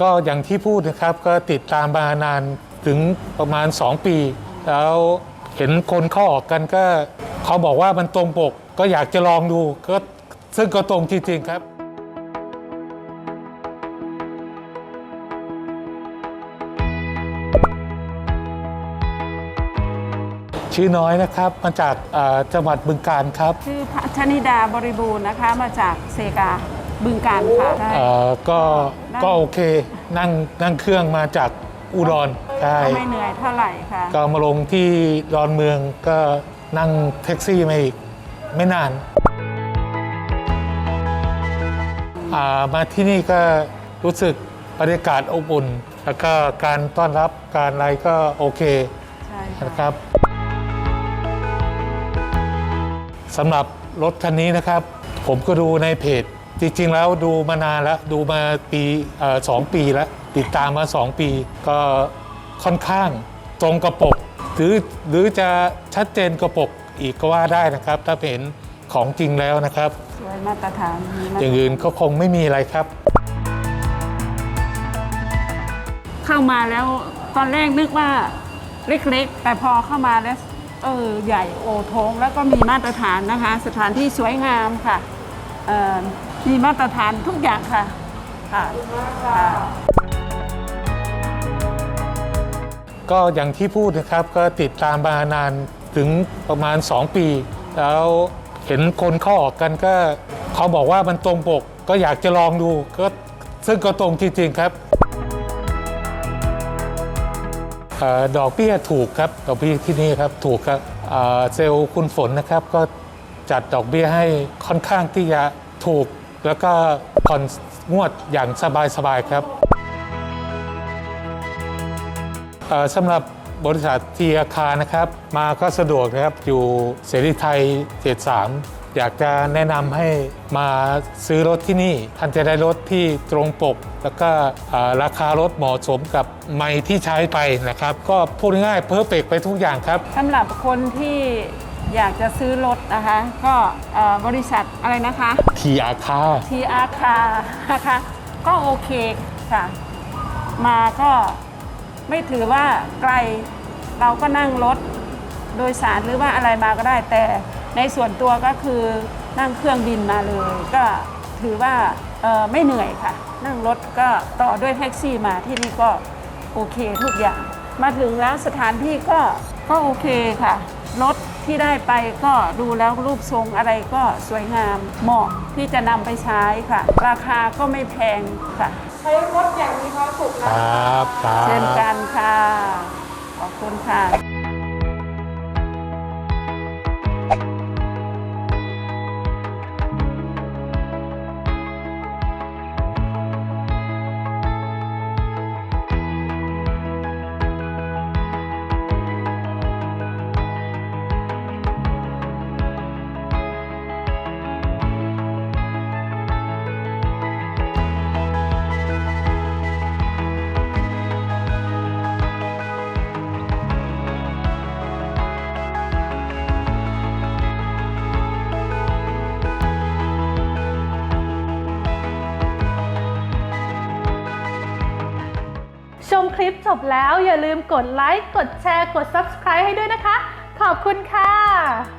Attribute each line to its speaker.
Speaker 1: ก็อย่างที่พูดนะครับก็ติดตามมานานถึงประมาณ 2 ปี แล้วเห็นคนเข้าออกกันก็เขาบอกว่ามันตรงปก ก็อยากจะลองดูก็ซึ่งก็ตรงจริงๆครับชื่อน้อยนะครับมาจากจังหวัดบึงการครับ
Speaker 2: ชื่อพัชนิดาบริบูรณ์นะคะมาจากเซกา บึงการค่ะใช่
Speaker 1: เอ่อก็ก็โอเคนั่งนั่งเครื่องมาจากอุดรใช่
Speaker 2: ก็ไม่เหนื่อยเท่าไหร่ค่ะ
Speaker 1: ก็มาลงที่ดอนเมืองก็นั่งแท็กซี่มาอีกไม่นานอ่ามาที่นี่ก็รู้สึกบรรยากาศอบอุ่น แล้วก็การต้อนรับการอะไรก็โอเค
Speaker 2: ใช่ค่ะ
Speaker 1: นะครับสำหรับรถคันนี้นะครับ ผมก็ดูในเพจ จริงๆแล้วดูมานานแล้วดูมาปีเอ่อสองปีแล้ว ติดตามมา 2 ปี ก็ค่อนข้างตรงกระปก หรือหรือจะชัดเจนกระปกอีกก็ว่าได้นะครับ ถ้าเห็นของจริงแล้วนะครับ
Speaker 2: สวยมาตรฐานมีมาตรฐาน
Speaker 1: อย่างอื่นก็คงไม่มีอะไรครับ
Speaker 2: เข้ามาแล้วตอนแรกนึกว่าเล็กๆ แต่พอเข้ามาแล้วเออใหญ่โอโถงแล้วก็มีมาตรฐานนะคะ สถานที่สวยงามค่ะเอ่อ มีมาตรฐานทุกอย่างค่ะ ค่ะค่ะ
Speaker 1: ก็อย่างที่พูดนะครับก็ติดตามมานานถึงประมาณ 2 ปี แล้วเห็นคนเข้าออกกันก็เขาบอกว่ามันตรงปก ก็อยากจะลองดูก็ซึ่งก็ตรงจริงๆครับเออดอกเบี้ยถูกครับ ดอกเบี้ยที่นี่ครับถูกครับเอ่อเซลล์คุณฝนนะครับก็จัดดอกเบี้ยให้ค่อนข้างที่จะถูก แล้วก็ผ่อนงวดอย่างสบายๆครับสำหรับบริษัททีอาคารนะครับ มาก็สะดวกนะครับอยู่เสรีไทยเจ็ดสามอยากจะแนะนำให้มาซื้อรถที่นี่ ท่านจะได้รถที่ตรงปก แล้วก็ราคารถเหมาะสมกับไมค์ที่ใช้ไปนะครับ ก็พูดง่ายเพอร์เฟกไปทุกอย่างครับ
Speaker 2: สำหรับคนที่ อยากจะซื้อรถนะคะ ก็เอ่อบริษัทอะไรนะคะ
Speaker 1: ทีอาคา
Speaker 2: ทีอาคานะคะ ก็โอเคค่ะ มาก็ไม่ถือว่าไกลเราก็นั่งรถโดยสารหรือว่าอะไรมาก็ได้ แต่ในส่วนตัวก็คือนั่งเครื่องบินมาเลย ก็ถือว่าเอ่อไม่เหนื่อยค่ะ นั่งรถก็ต่อด้วยแท็กซี่มาที่นี่ก็โอเคทุกอย่าง มาถึงแล้วสถานที่ก็ก็โอเคค่ะรถ ที่ได้ไปก็ดูแล้วรูปทรงอะไรก็สวยงามเหมาะที่จะนำไปใช้ค่ะ ราคาก็ไม่แพงค่ะ
Speaker 3: ใช้รถอย่างมีความสุข
Speaker 1: ค
Speaker 3: นะ
Speaker 1: รับครั
Speaker 2: เช่น
Speaker 1: บ
Speaker 2: กันค่ะ ขอบคุณค่ะ
Speaker 3: ชมคลิปจบแล้วอย่าลืมกดไลค์ กดแชร์ กด Subscribe ให้ด้วยนะคะ ขอบคุณค่ะ